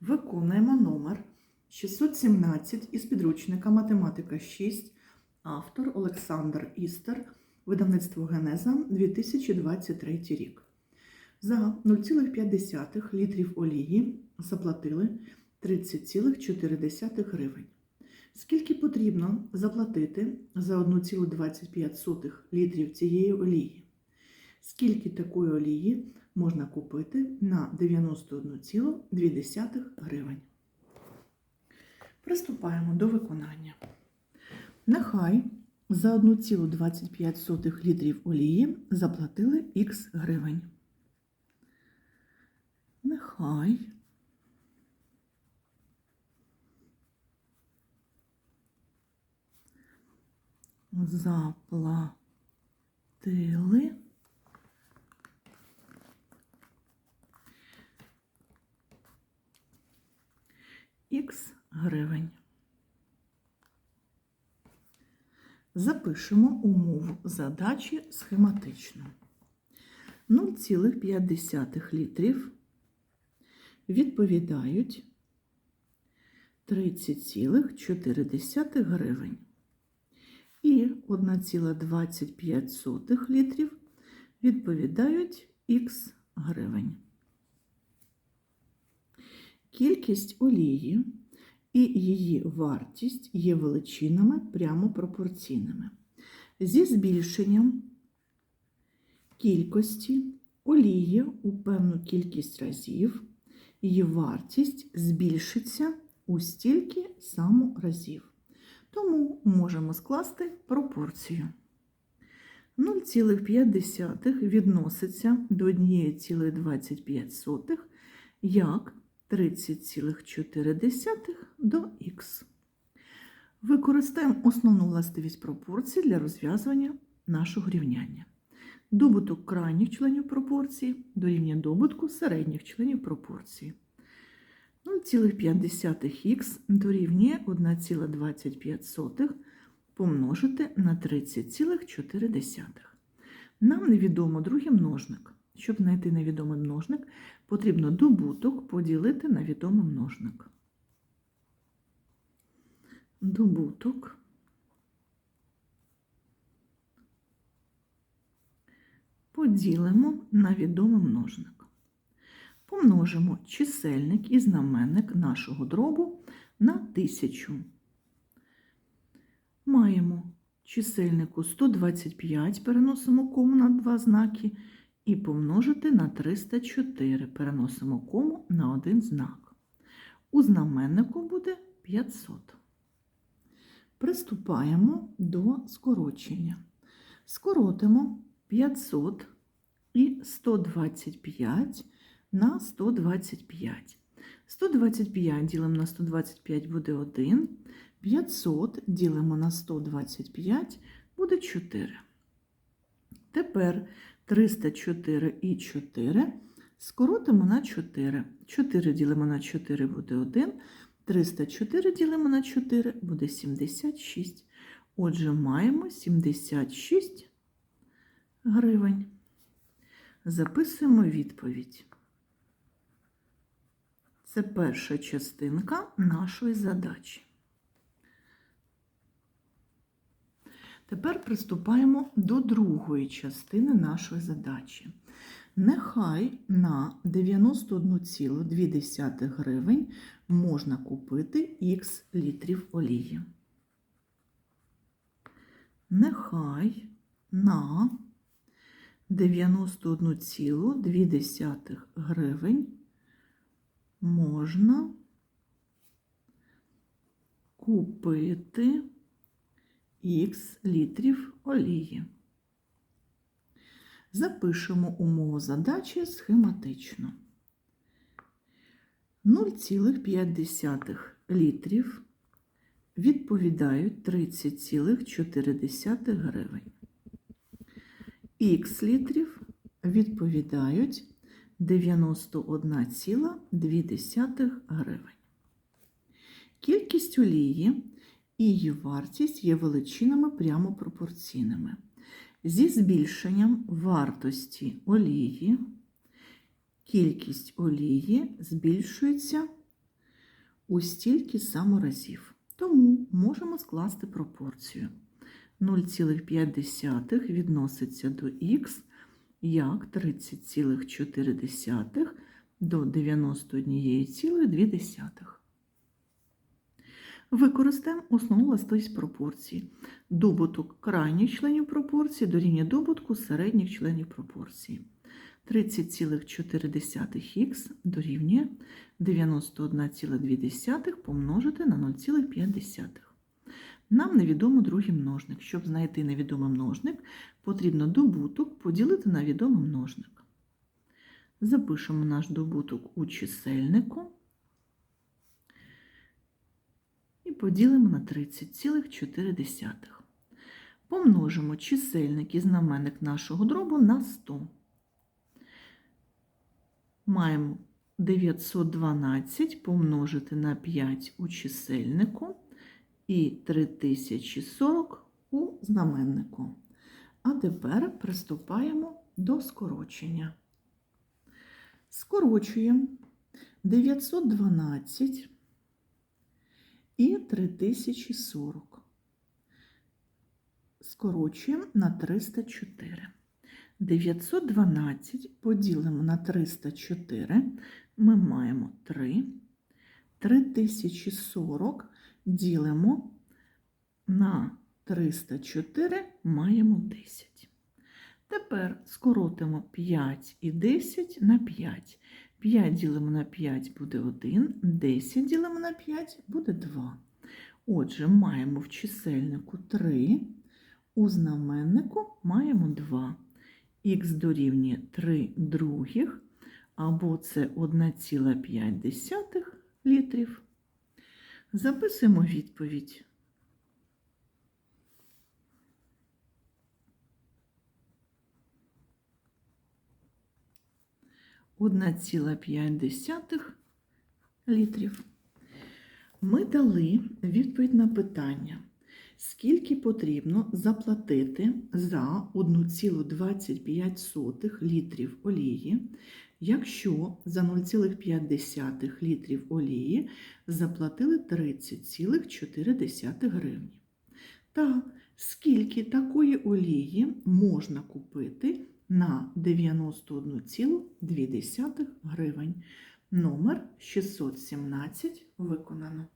Виконуємо номер 617 із підручника Математика 6, автор Олександр Істер, видавництво Генеза 2023 рік. За 0,5 літрів олії заплатили 30,4 гривень. Скільки потрібно заплатити за 1,25 літрів цієї олії? Скільки такої олії можна купити на 91,2 гривень? Приступаємо до виконання. Нехай за 1,25 літрів олії заплатили х гривень. Нехай заплатили х гривень. Запишемо умову задачі схематично. 0,5 літрів відповідають 30,4 гривень. І 1,25 літрів відповідають х гривень. Кількість олії і її вартість є величинами прямо пропорційними. Зі збільшенням кількості олії у певну кількість разів її вартість збільшиться у стільки само разів. Тому можемо скласти пропорцію. 0,5 відноситься до 1,25 як 30,4 до х. Використаємо основну властивість пропорції для розв'язування нашого рівняння. Добуток крайніх членів пропорції дорівнює добутку середніх членів пропорції. 0,5х дорівнює 1,25 помножити на 30,4. Нам невідомо другий множник. Щоб знайти невідомий множник, потрібно добуток поділити на відомий множник. Добуток поділимо на відомий множник. Помножимо чисельник і знаменник нашого дробу на 1000. Маємо чисельнику 125, переносимо кому на два знаки, і помножити на 304, переносимо кому на один знак. У знаменнику буде 500. Приступаємо до скорочення. Скоротимо 500 і 125 на 125. 125 ділимо на 125 буде 1. 500 ділимо на 125 буде 4. Тепер 304 і 4 скоротимо на 4. 4 ділимо на 4 буде 1. 304 ділимо на 4 буде 76. Отже, маємо 76 гривень. Записуємо відповідь. Це перша частинка нашої задачі. Тепер приступаємо до другої частини нашої задачі. Нехай на 91,2 гривень можна купити х літрів олії. Нехай на 91,2 гривень можна купити х літрів олії. Запишемо умову задачі схематично. 0,5 літрів відповідають 30,4 гривень. Х літрів відповідають 91,2 гривень. Кількість олії і її вартість є величинами прямо пропорційними. Зі збільшенням вартості олії кількість олії збільшується у стільки само разів. Тому можемо скласти пропорцію. 0,5 відноситься до х як 30,4 до 91,2. Використаємо основну властивість пропорції. Добуток крайніх членів пропорції дорівнює добутку середніх членів пропорції. 30,4х дорівнює 91,2 помножити на 0,5. Нам невідомо другий множник. Щоб знайти невідомий множник, потрібно добуток поділити на відомий множник. Запишемо наш добуток у чисельнику і поділимо на 30,4. Помножимо чисельник і знаменник нашого дробу на 100. Маємо 912 помножити на 5 у чисельнику і 3040 у знаменнику. А тепер приступаємо до скорочення. Скорочуємо 912 і 3040. Скорочуємо на 304. 912 поділимо на 304, ми маємо 3. 3040 ділимо на 304, маємо 10. Тепер скоротимо 5 і 10 на 5. 5 ділимо на 5 буде 1, 10 ділимо на 5 буде 2. Отже, маємо в чисельнику 3, у знаменнику маємо 2. Х дорівнює 3 других, або це 1,5 літрів. Записуємо відповідь. Одна ціла п'ять літрів. Ми дали відповідь на питання, скільки потрібно заплатити за 1,25 літрів олії, якщо за 0,5 літрів олії заплатили 30,4 гривні. Та скільки такої олії можна купити на 91,2 гривень. Номер 617 виконано.